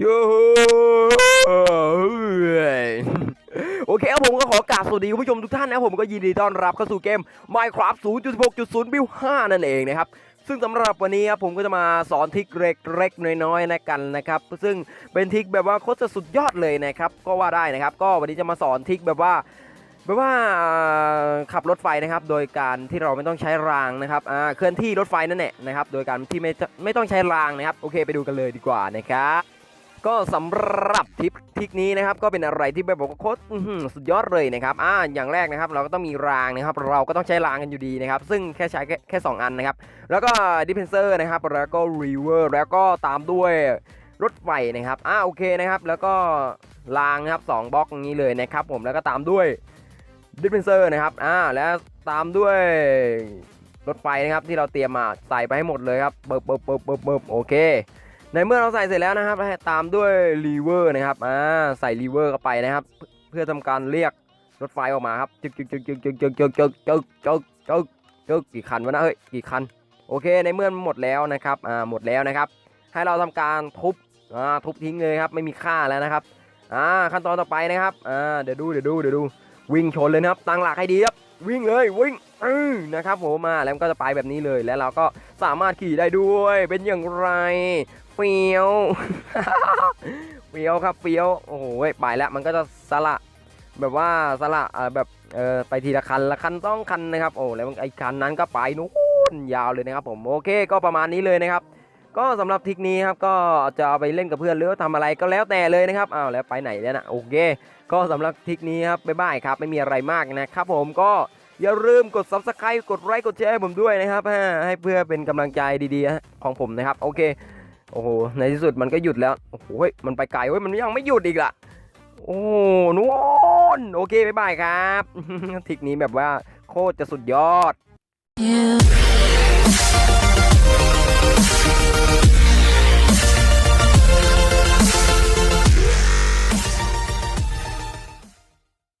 ยูโอเคครับผมก็ขอกราบสวัสดีคุณผู้ชมทุกท่านนะครับผมก็ยินดีต้อนรับเข้าสู่เกม Minecraft 0.6.0 Build 5 นั่นเองนะครับ ซึ่งสำหรับวันนี้ครับผมก็จะมาสอนทิกเล็กๆน้อยๆนะกันนะครับ ซึ่งเป็นทิกแบบว่าโคตรจะสุดยอดเลยนะครับ ก็ว่าได้นะครับ ก็วันนี้จะมาสอนทิกแบบว่าแบบว่าขับรถไฟนะครับ โดยการที่เราไม่ต้องใช้รางนะครับเคลื่อนที่รถไฟนั่นแหละนะครับ โดยการที่ไม่ไม่ต้องใช้รางนะครับ โอเค ไปดูกันเลยดีกว่านะครับ ก็สำหรับทริปทริกนี้นะครับก็เป็นอะไรที่แบบบอกว่าโคตรสุดยอดเลยนะครับอ่าอย่างแรกนะครับเราก็ต้องมีรางนะครับ เราก็ต้องใช้รางกันอยู่ดีนะครับ ซึ่งแค่ใช้แค่แค่สองอันนะครับ แล้วก็ดิเพนเซอร์นะครับแล้วก็รีเวอร์แล้วก็ตามด้วยรถไฟนะครับอ่าโอเคนะครับ แล้วก็รางนะครับสองบล็อกนี้เลยนะครับผมแล้วก็ตามด้วยดิเพนเซอร์นะครับอ่าแล้วตามด้วยรถไฟนะครับที่เราเตรียมมาใส่ไปให้หมดเลยครับเบิบเบิบเบิบเบิบเบิบโอเค ในเมื่อเราใส่เสร็จแล้วนะครับตามด้วยรีเวอร์นะครับอ่าใส่รีเวอร์เข้าไปนะครับ เพื่อทำการเรียกรถไฟออกมาครับจึกจึกจึกจึกจึกจึกจึกจึกจึกจึกจึกจึกกี่คันวะนะเฮ้ยกี่คันโอเคในเมื่อหมดแล้วนะครับอ่าหมดแล้วนะครับ ให้เราทำการทุบอ่าทุบทิ้งเลยครับไม่มีค่าแล้วนะครับอ่าขั้นตอนต่อไปนะครับอ่าเดี๋ยวดูเดี๋ยวดูเดี๋ยวดูวิ่งชนเลยนะครับตั้งหลักให้ดีครับวิ่งเลยวิ่ง เออนะครับผมมาแล้วก็จะไปแบบนี้เลยแล้วเราก็สามารถขี่ได้ด้วยเป็นอย่างไรเฟี้ยวเฟี้ยวครับเฟี้ยวโอ้โหไปแล้วมันก็จะสละแบบว่าสละแบบเออไปทีละคันละคันต้องคันนะครับโอ้แล้วไอ้คันนั้นก็ไปนู้นยาวเลยนะครับผมโอเคก็ประมาณนี้เลยนะครับก็สำหรับทริกนี้ครับก็จะเอาไปเล่นกับเพื่อนหรือว่าทำอะไรก็แล้วแต่เลยนะครับอ้าวแล้วไปไหนแล้วนะโอเค ก็สำหรับทริกนี้ครับบ๊ายบายครับไม่มีอะไรมากนะครับผมก็ อย่าลืมกด subscribe กดไลค์กดแชร์ให้ผมด้วยนะครับฮะให้เพื่อเป็นกำลังใจดีๆของผมนะครับ โอเค โอ้โหในที่สุดมันก็หยุดแล้วโอ้โหเฮ้ยมันไปไกลเฮ้ยมันยังไม่หยุดอีกล่ะโอ้โนู่นโอเคบ๊ายบายครับทริกนี้แบบว่าโคตรจะสุดยอด yeah.